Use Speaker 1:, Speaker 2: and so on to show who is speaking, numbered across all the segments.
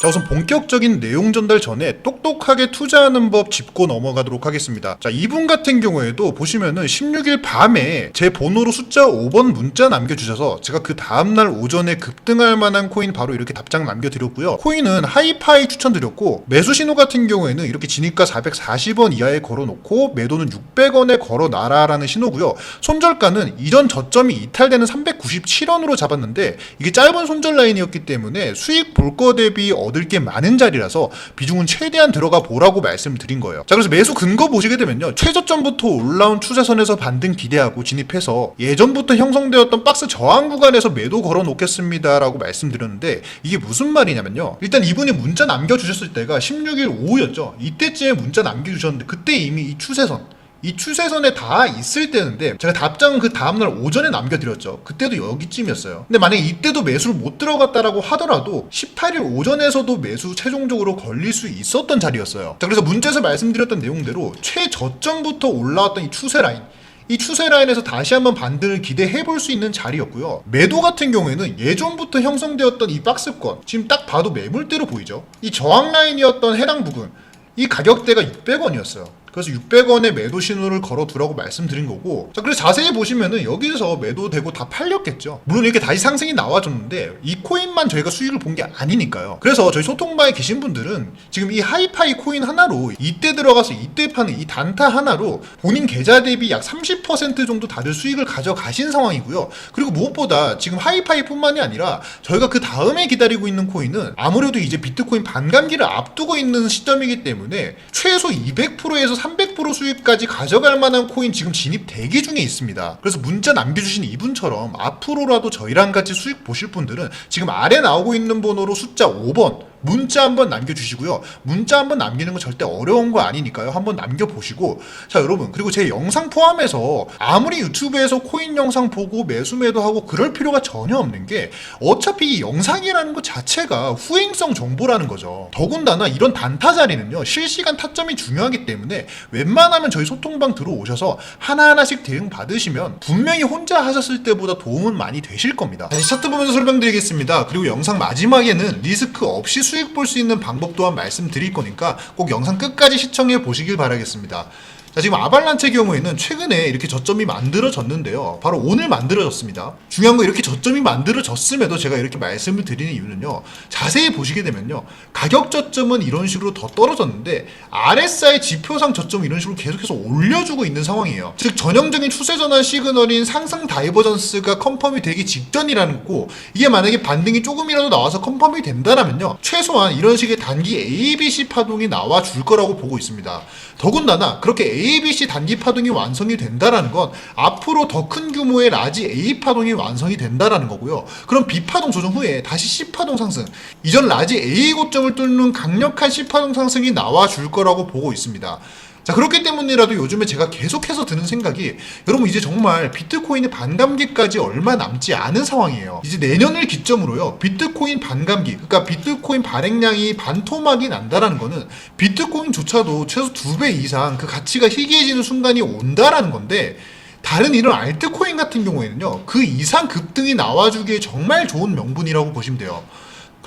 Speaker 1: 자 우선 본격적인 내용 전달 전에 똑똑하게 투자하는 법 짚고 넘어가도록 하겠습니다. 자 이분 같은 경우에도 보시면은 16일 밤에 제 번호로 숫자 5번 문자 남겨주셔서 제가 그 다음날 오전에 급등할 만한 코인 바로 이렇게 답장 남겨드렸고요. 코인은 하이파이 추천드렸고 매수 신호 같은 경우에는 이렇게 진입가 440원 이하에 걸어놓고 매도는 600원에 걸어놔라라는 신호고요. 손절가는 이전 저점이 이탈되는 397원으로 잡았는데 이게 짧은 손절 라인이었기 때문에 수익 볼 거 대비 얻을 게 많은 자리라서 비중은 최대한 들어가 보라고 말씀드린 거예요. 자 그래서 매수 근거 보시게 되면요. 최저점부터 올라온 추세선에서 반등 기대하고 진입해서 예전부터 형성되었던 박스 저항 구간에서 매도 걸어 놓겠습니다라고 말씀드렸는데 이게 무슨 말이냐면요. 일단 이분이 문자 남겨주셨을 때가 16일 오후였죠. 이때쯤에 문자 남겨주셨는데 그때 이미 이 추세선 이 추세선에 다 있을 때인데 제가 답장은 그 다음날 오전에 남겨드렸죠. 그때도 여기쯤이었어요. 근데 만약에 이때도 매수를 못 들어갔다라고 하더라도 18일 오전에서도 매수 최종적으로 걸릴 수 있었던 자리였어요. 자 그래서 문제에서 말씀드렸던 내용대로 최저점부터 올라왔던 이 추세 라인 이 추세 라인에서 다시 한번 반등을 기대해 볼 수 있는 자리였고요. 매도 같은 경우에는 예전부터 형성되었던 이 박스권, 지금 딱 봐도 매물대로 보이죠? 이 저항 라인이었던 해당 부분, 이 가격대가 600원이었어요. 그래서 600원에 매도 신호를 걸어두라고 말씀드린 거고 자 그래서 자세히 보시면은 여기서 매도되고 다 팔렸겠죠. 물론 이렇게 다시 상승이 나와줬는데 이 코인만 저희가 수익을 본 게 아니니까요. 그래서 저희 소통방에 계신 분들은 지금 이 하이파이 코인 하나로 이때 들어가서 이때 파는 이 단타 하나로 본인 계좌 대비 약 30% 정도 다들 수익을 가져가신 상황이고요. 그리고 무엇보다 지금 하이파이뿐만이 아니라 저희가 그 다음에 기다리고 있는 코인은 아무래도 이제 비트코인 반감기를 앞두고 있는 시점이기 때문에 최소 200%에서 300% 수익까지 가져갈 만한 코인 지금 진입 대기 중에 있습니다. 그래서 문자 남겨주신 이분처럼 앞으로라도 저희랑 같이 수익 보실 분들은 지금 아래 나오고 있는 번호로 숫자 5번 문자 한번 남겨주시고요. 문자 한번 남기는 건 절대 어려운 거 아니니까요. 한번 남겨보시고. 자, 여러분. 그리고 제 영상 포함해서 아무리 유튜브에서 코인 영상 보고 매수 매도 하고 그럴 필요가 전혀 없는 게 어차피 이 영상이라는 것 자체가 후행성 정보라는 거죠. 더군다나 이런 단타 자리는요. 실시간 타점이 중요하기 때문에 웬만하면 저희 소통방 들어오셔서 하나하나씩 대응 받으시면 분명히 혼자 하셨을 때보다 도움은 많이 되실 겁니다. 다시 차트 보면서 설명드리겠습니다. 그리고 영상 마지막에는 리스크 없이 수익 볼 수 있는 방법 또한 말씀드릴 거니까 꼭 영상 끝까지 시청해 보시길 바라겠습니다. 자, 지금 아발란체 경우에는 최근에 이렇게 저점이 만들어졌는데요. 바로 오늘 만들어졌습니다. 중요한 건 이렇게 저점이 만들어졌음에도 제가 이렇게 말씀을 드리는 이유는요. 자세히 보시게 되면요. 가격 저점은 이런 식으로 더 떨어졌는데 RSI 지표상 저점은 이런 식으로 계속해서 올려주고 있는 상황이에요. 즉 전형적인 추세 전환 시그널인 상승 다이버전스가 컨펌이 되기 직전이라는 거고 이게 만약에 반등이 조금이라도 나와서 컨펌이 된다라면요. 최소한 이런 식의 단기 ABC 파동이 나와 줄 거라고 보고 있습니다. 더군다나 그렇게 ABC 단기 파동이 완성이 된다라는 건 앞으로 더 큰 규모의 라지 A 파동이 완성이 된다라는 거고요. 그럼 B 파동 조정 후에 다시 C 파동 상승, 이전 라지 A 고점을 뚫는 강력한 C 파동 상승이 나와 줄 거라고 보고 있습니다. 자 그렇기 때문이라도 요즘에 제가 계속해서 드는 생각이 여러분 이제 정말 비트코인의 반감기까지 얼마 남지 않은 상황이에요. 이제 내년을 기점으로요. 비트코인 반감기 그러니까 비트코인 발행량이 반토막이 난다라는 거는 비트코인조차도 최소 두 배 이상 그 가치가 희귀해지는 순간이 온다라는 건데 다른 이런 알트코인 같은 경우에는요. 그 이상 급등이 나와주기에 정말 좋은 명분이라고 보시면 돼요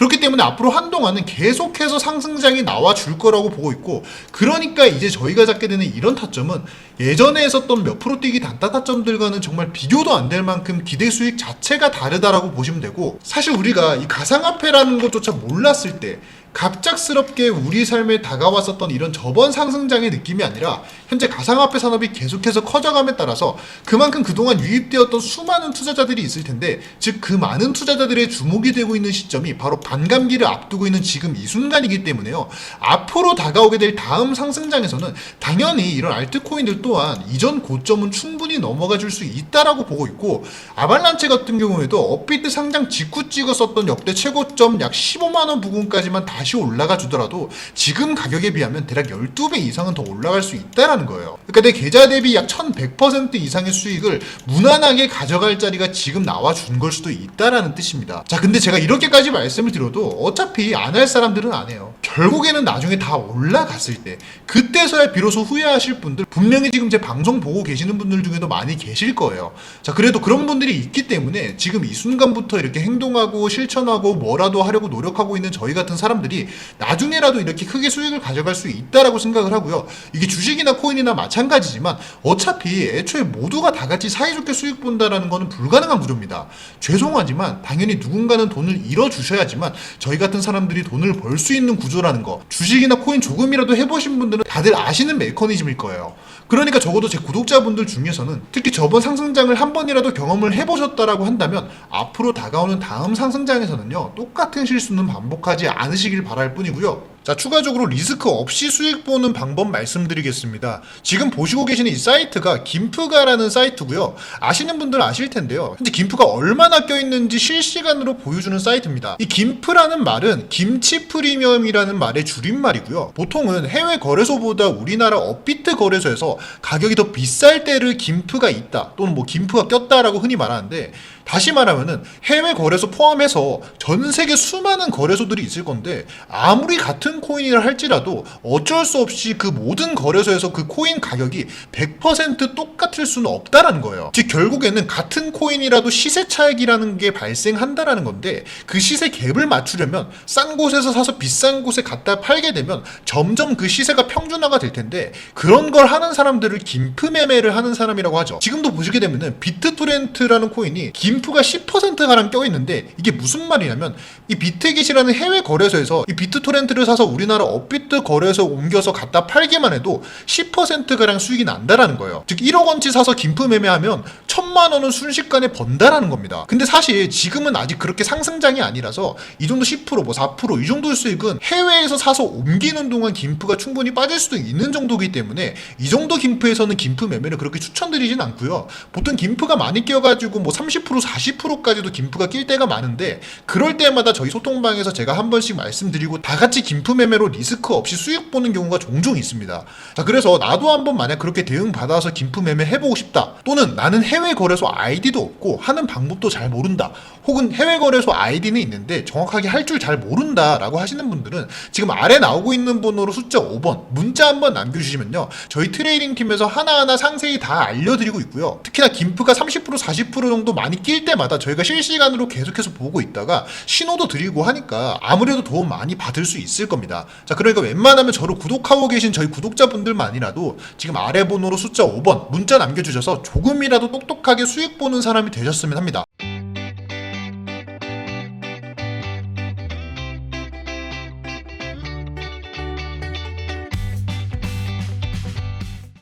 Speaker 1: 그렇기 때문에 앞으로 한동안은 계속해서 상승장이 나와 줄 거라고 보고 있고 그러니까 이제 저희가 잡게 되는 이런 타점은 예전에 있었던 몇 프로 뛰기 단타 타점들과는 정말 비교도 안 될 만큼 기대 수익 자체가 다르다라고 보시면 되고 사실 우리가 이 가상화폐라는 것조차 몰랐을 때 갑작스럽게 우리 삶에 다가왔었던 이런 저번 상승장의 느낌이 아니라 현재 가상화폐 산업이 계속해서 커져감에 따라서 그만큼 그동안 유입되었던 수많은 투자자들이 있을 텐데 즉 그 많은 투자자들의 주목이 되고 있는 시점이 바로 반감기를 앞두고 있는 지금 이 순간이기 때문에요. 앞으로 다가오게 될 다음 상승장에서는 당연히 이런 알트코인들 또한 이전 고점은 충분히 넘어가 줄 수 있다라고 보고 있고 아발란체 같은 경우에도 업비트 상장 직후 찍었었던 역대 최고점 약 15만 원 부근까지만 다시 올라가 주더라도 지금 가격에 비하면 대략 12배 이상은 더 올라갈 수 있다라는 거예요. 그러니까 내 계좌 대비 약 1100% 이상의 수익을 무난하게 가져갈 자리가 지금 나와 준 걸 수도 있다라는 뜻입니다. 자, 근데 제가 이렇게까지 말씀을 드려도 어차피 안 할 사람들은 안 해요. 결국에는 나중에 다 올라갔을 때 그때서야 비로소 후회하실 분들 분명히 지금 제 방송 보고 계시는 분들 중에도 많이 계실 거예요. 자, 그래도 그런 분들이 있기 때문에 지금 이 순간부터 이렇게 행동하고 실천하고 뭐라도 하려고 노력하고 있는 저희 같은 사람들이 달리 나중에라도 이렇게 크게 수익을 가져갈 수 있다라고 생각을 하고요. 이게 주식이나 코인이나 마찬가지지만 어차피 애초에 모두가 다 같이 사이좋게 수익 본다라는 거는 불가능한 구조입니다. 죄송하지만 당연히 누군가는 돈을 잃어 주셔야지만 저희 같은 사람들이 돈을 벌 수 있는 구조라는 거 주식이나 코인 조금이라도 해보신 분들은 다들 아시는 메커니즘일 거예요. 그러니까 적어도 제 구독자분들 중에서는 특히 저번 상승장을 한 번이라도 경험을 해보셨다라고 한다면 앞으로 다가오는 다음 상승장에서는요 똑같은 실수는 반복하지 않으시길 바랄 뿐이고요. 자, 추가적으로 리스크 없이 수익 보는 방법 말씀드리겠습니다. 지금 보시고 계시는 이 사이트가 김프가라는 사이트고요. 아시는 분들 아실 텐데요. 현재 김프가 얼마나 껴있는지 실시간으로 보여주는 사이트입니다. 이 김프라는 말은 김치 프리미엄이라는 말의 줄임말이고요. 보통은 해외 거래소보다 우리나라 업비트 거래소에서 가격이 더 비쌀 때를 김프가 있다 또는 뭐 김프가 꼈다라고 흔히 말하는데 다시 말하면은 해외 거래소 포함해서 전 세계 수많은 거래소들이 있을 건데 아무리 같은 코인이라 할지라도 어쩔 수 없이 그 모든 거래소에서 그 코인 가격이 100% 똑같을 수는 없다라는 거예요. 즉 결국에는 같은 코인이라도 시세 차익이라는 게 발생한다라는 건데 그 시세 갭을 맞추려면 싼 곳에서 사서 비싼 곳에 갖다 팔게 되면 점점 그 시세가 평준화가 될 텐데 그런 걸 하는 사람들을 김프 매매를 하는 사람이라고 하죠. 지금도 보시게 되면은 비트토렌트라는 코인이 김프가 10%가량 껴 있는데 이게 무슨 말이냐면 이 비트깃이라는 해외 거래소에서 이 비트토렌트를 사서 우리나라 업비트 거래소 옮겨서 갖다 팔기만 해도 10%가량 수익이 난다라는 거예요. 즉 1억 원치 사서 김프 매매하면 천만 원은 순식간에 번다라는 겁니다. 근데 사실 지금은 아직 그렇게 상승장이 아니라서 이 정도 10%뭐 4%이 정도의 수익은 해외에서 사서 옮기는 동안 김프가 충분히 빠질 수도 있는 정도이기 때문에 이 정도 김프에서는 김프 매매를 그렇게 추천드리진 않고요. 보통 김프가 많이 끼어가지고 뭐 30% 40%까지도 김프가 낄 때가 많은데 그럴 때마다 저희 소통방에서 제가 한 번씩 말씀드리고 다 같이 김프 매매로 리스크 없이 수익 보는 경우가 종종 있습니다. 자 그래서 나도 한번 만약 그렇게 대응 받아서 김프 매매 해보고 싶다 또는 나는 해외 거 래소 아이디도 없고 하는 방법도 잘 모른다. 혹은 해외 거래소 아이디는 있는데 정확하게 할 줄 잘 모른다라고 하시는 분들은 지금 아래 나오고 있는 번호로 숫자 5번 문자 한번 남겨주시면요. 저희 트레이딩 팀에서 하나하나 상세히 다 알려드리고 있고요. 특히나 김프가 30% 40% 정도 많이 낄 때마다 저희가 실시간으로 계속해서 보고 있다가 신호도 드리고 하니까 아무래도 도움 많이 받을 수 있을 겁니다. 자 그러니까 웬만하면 저를 구독하고 계신 저희 구독자분들만이라도 지금 아래 번호로 숫자 5번 문자 남겨주셔서 조금이라도 똑똑 수익 보는 사람이 되셨으면 합니다